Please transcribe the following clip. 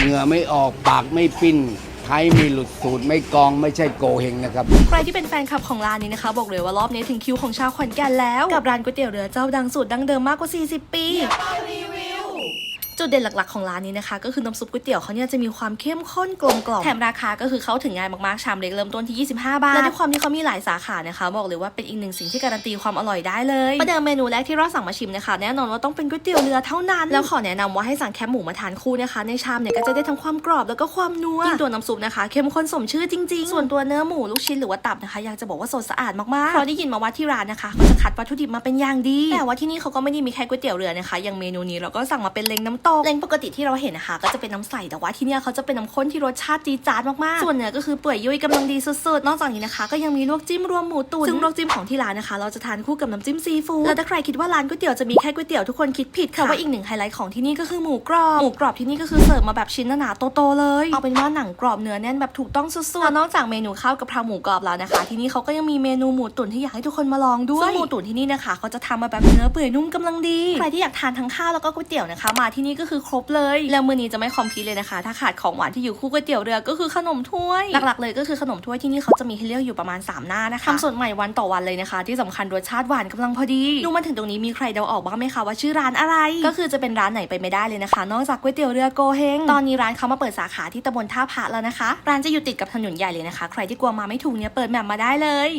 เหงื่อไม่ออกปากไม่ปิ้นไทยไม่หลุดสูตรไม่กองไม่ใช่โกเฮงนะครับ ใครที่เป็นแฟนคลับของร้านนี้นะคะ บอกเลยว่ารอบนี้ถึงคิวของชาวขอนแก่นแล้ว กับร้านก๋วยเตี๋ยวเรือเจ้าดังสูตรดังเดิมมากกว่า 40 ปี จุดเด่นหลักๆของร้านนี้นะคะ ก็คือน้ำซุปก๋วยเตี๋ยวเขาเนี่ยจะมีความเข้มข้นกลมกล่อมแถมราคาก็คือเข้าถึงง่ายมากๆชามเล็กเริ่มต้นที่ 25 บาท และด้วยความที่เขามีหลายสาขานะคะ บอกเลยว่าเป็นอีกหนึ่งสิ่งที่การันตีความอร่อยได้เลยประเดิมเมนูแรกที่เราสั่งมาชิมนะคะแน่นอนว่าต้องเป็นก๋วยเตี๋ยวเรือเท่านั้น แล้วขอแนะนำว่าให้สั่งแคบหมูมาทานคู่นะคะ ในชามเนี่ยก็จะได้ทั้งความกรอบแล้วก็ความนัวยิ่งตัวน้ำซุปนะคะเข้มข้นสมชื่อจริงๆ ส่วนตัวเนื้อหมูลูกชิ้นหรือว่าตับนะคะ อยากจะบอกว่าสดสะอาดมากๆเพราะได้ยินมาว่าที่ร้านนะคะเขาจะคัดวัตถุดิบมาเป็นอย่างดี แต่ว่าที่นี่เขาก็ไม่ได้มีแค่ก๋วยเตี๋ยวเรือนะคะอย่างเมนูนี้เราก็สั่งมาเป็นเล้งน้ำตกเล้งปกติที่เราเห็นนะคะก็จะเป็นน้ำใสแต่ว่าที่เนี่ยเขาจะเป็นน้ำข้นที่รสชาติจี๊ดจ๊าดมากๆ ส่วนเนื้อก็คือเปื่อยยุ่ยกำลังดีสุดๆ นอกจากนี้นะคะ ก็ยังมีลวกจิ้มรวมหมูตุ๋นซึ่งลวกจิ้มของที่ร้านนะคะ เราจะทานคู่กับน้ำจิ้มซีฟู้ดแล้วถ้าใครคิดว่าร้านก๋วยเตี๋ยวจะมีแค่ก๋วยเตี๋ยวทุกคนคิดผิดค่ะว่าอีกหนึ่งไฮไลท์ของที่นี่ก็คือหมูกรอบหมูกรอบที่นี่ก็คือเสิร์ฟมาแบบชิ้นหนาๆโตๆเลยเอาเป็นว่าหนังกรอบเนื้อแน่นแบบถูกต้องสุดๆแล้วนอกจากเมนูข้าวกะเพราหมูกรอบแล้วนะคะ ที่นี่เขาก็ยังมีเมนูหมูตุ๋นที่อยากให้ทุกคนมาลองด้วยซึ่งหมูตุ๋นที่นี่นะคะเขาจะทำมาแบบเนื้อเปื่อยนุ่มกำลังดีใครที่อยากทานทั้งข้าวแล้วก็ก๋วยเตี๋ยวนะคะมาที่นี่ก็คือครบเลย แล้วมื้อนี้จะไม่คอมพลีทเลยนะคะ ถ้าขาดของหวานที่อยู่คู่ก๋วยเตี๋ยวเรือก็คือขนมถ้วย หลักๆเลยก็คือขนมถ้วยที่นี่เขาจะมีให้เลือกอยู่ประมาณ 3 หน้านะคะทำสดใหม่วันต่อวันเลยนะคะ ที่สำคัญรสชาติหวานกำลังพอดีดูมาถึงตรงนี้มีใครเดาออกบ้างไหมคะว่าชื่อร้านอะไร ก็คือจะเป็นร้านไหนไปไม่ได้เลยนะคะ นอกจากก๋วยเตี๋ยวเรือโกเฮงตอนนี้ร้านเขามาเปิดสาขาที่ตำบลท่าพระแล้วนะคะ ร้านจะอยู่ติดกับถนนใหญ่เลยนะคะ ใครที่กลัวมาไม่ถูกเนี่ยเปิดแมปมาได้เลย